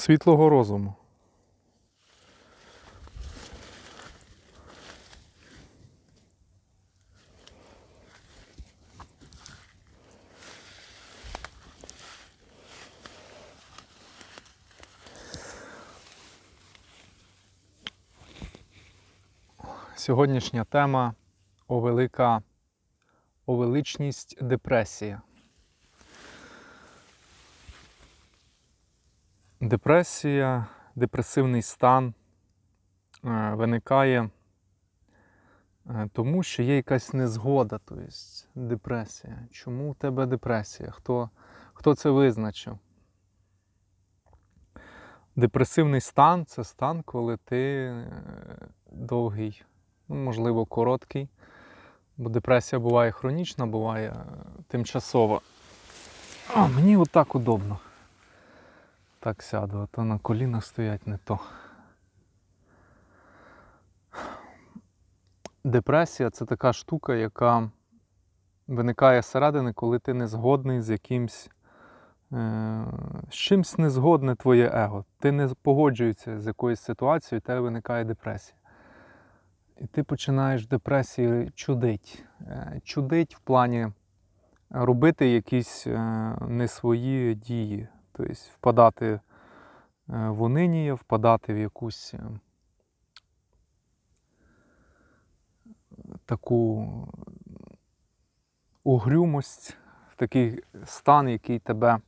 світлого розуму. Сьогоднішня тема о велика о величність депресія. Депресія, депресивний стан е, виникає е, тому, що є якась незгода, тобто депресія. Чому у тебе депресія? Хто, хто це визначив? Депресивний стан це стан, коли ти е, довгий, ну, можливо, короткий. Бо депресія буває хронічна, буває тимчасова. А, мені отак удобно. Так сяду, а то на колінах стоять не то. Депресія це така штука, яка виникає зсередини, коли ти не згодний з якимсь. е, З чимсь не згодне твоє его. Ти не погоджуєшся з якоюсь ситуацією, і тебе виникає депресія. І ти починаєш в депресії чудить. Е, Чудить в плані робити якісь е, не свої дії. Тобто впадати е, в унинія, впадати в якусь е, таку угрюмость, в такий стан, який тебе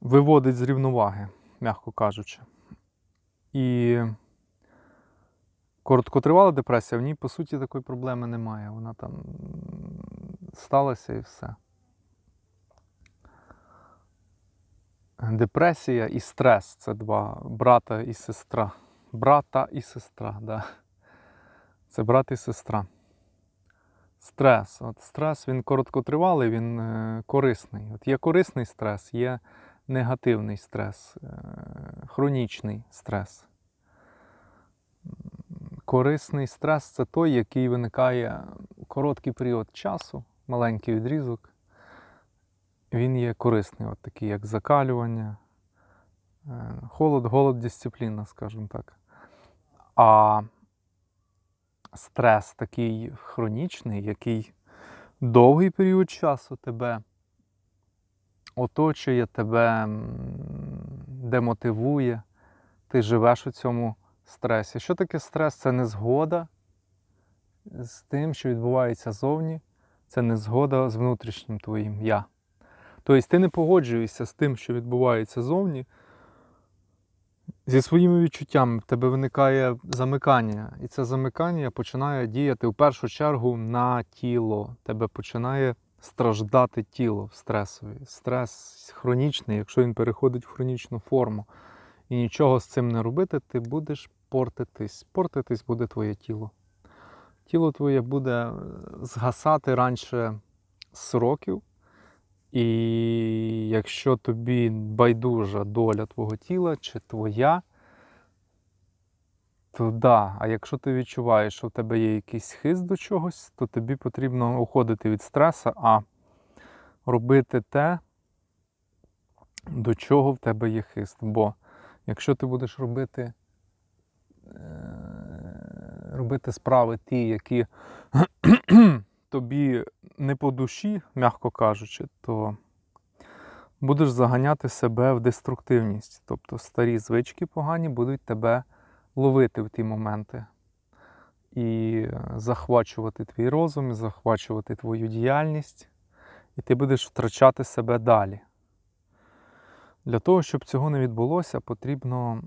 виводить з рівноваги, м'яко кажучи. І короткотривала депресія, в ній, по суті, такої проблеми немає. Вона там сталася і все. Депресія і стрес це два брата і сестра. Брата і сестра, да. Це брат і сестра. Стрес. От стрес він короткотривалий, він е, корисний. От є корисний стрес, є негативний стрес, е, хронічний стрес. Корисний стрес це той, який виникає у короткий період часу, маленький відрізок. Він є корисний, от такий, як закалювання, е, холод, голод, дисципліна, скажімо так. А стрес такий хронічний, який довгий період часу тебе оточує, тебе демотивує, ти живеш у цьому стресі. Що таке стрес? Це незгода з тим, що відбувається зовні, це незгода з внутрішнім твоїм я. Тобто ти не погоджуєшся з тим, що відбувається зовні, зі своїми відчуттями в тебе виникає замикання, і це замикання починає діяти в першу чергу на тіло. Тебе починає страждати тіло в стресові. Стрес хронічний, якщо він переходить в хронічну форму і нічого з цим не робити, ти будеш портитись. Портитись буде твоє тіло. Тіло твоє буде е, згасати раніше сроків. І якщо тобі байдужа доля твого тіла чи твоя, то да. А якщо ти відчуваєш, що в тебе є якийсь хист до чогось, то тобі потрібно уходити від стресу, а робити те, до чого в тебе є хист. Бо якщо ти будеш робити, е, робити справи ті, які тобі не по душі, м'яко кажучи, то будеш заганяти себе в деструктивність. Тобто старі звички погані будуть тебе ловити в ті моменти і захвачувати твій розум, і захвачувати твою діяльність, і ти будеш втрачати себе далі. Для того, щоб цього не відбулося, потрібно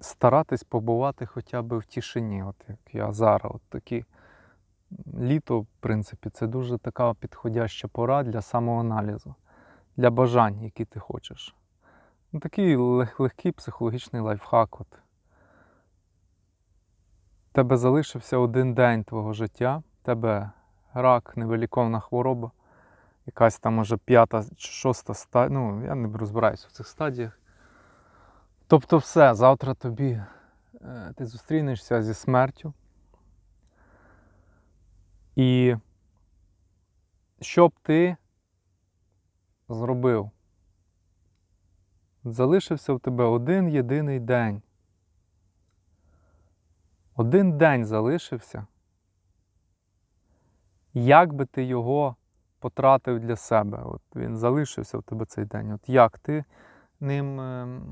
старатись побувати хоча б в тишині, от як я зараз. От такі літо, в принципі, це дуже така підходяща пора для самоаналізу, для бажань, які ти хочеш. Ну, такий лег- легкий психологічний лайфхак. От. Тебе залишився один день твого життя, тебе рак, невиліковна хвороба, якась там може п'ята чи шоста стадія. Ну, я не розбираюся в цих стадіях. Тобто все, завтра тобі е, ти зустрінешся зі смертю. І що б ти зробив? Залишився в тебе один єдиний день. Один день залишився. Як би ти його потратив для себе? От він залишився в тебе цей день. От як ти ним ем,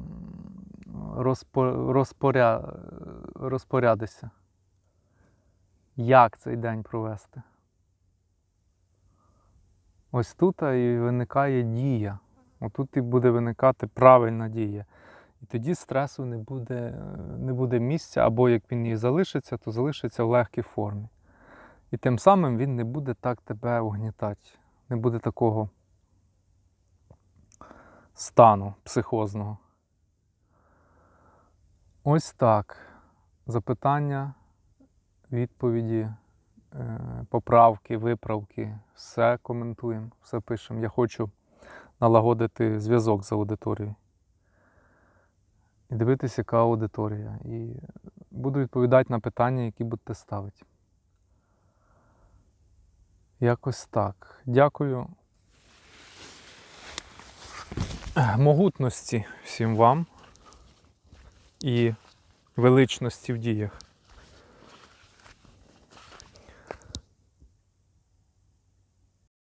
розпо, розпоря, розпорядишся? Як цей день провести? Ось тут і виникає дія. Отут і буде виникати правильна дія. І тоді стресу не буде, не буде місця, або як він і залишиться, то залишиться в легкій формі. І тим самим він не буде так тебе угнітати, не буде такого стану психозного. Ось так. Запитання, відповіді, е, поправки, виправки, все коментуємо, все пишемо. Я хочу налагодити зв'язок з аудиторією. І дивитися, яка аудиторія. І буду відповідати на питання, які будете ставити. Якось так. Дякую. Могутності всім вам і величності в діях.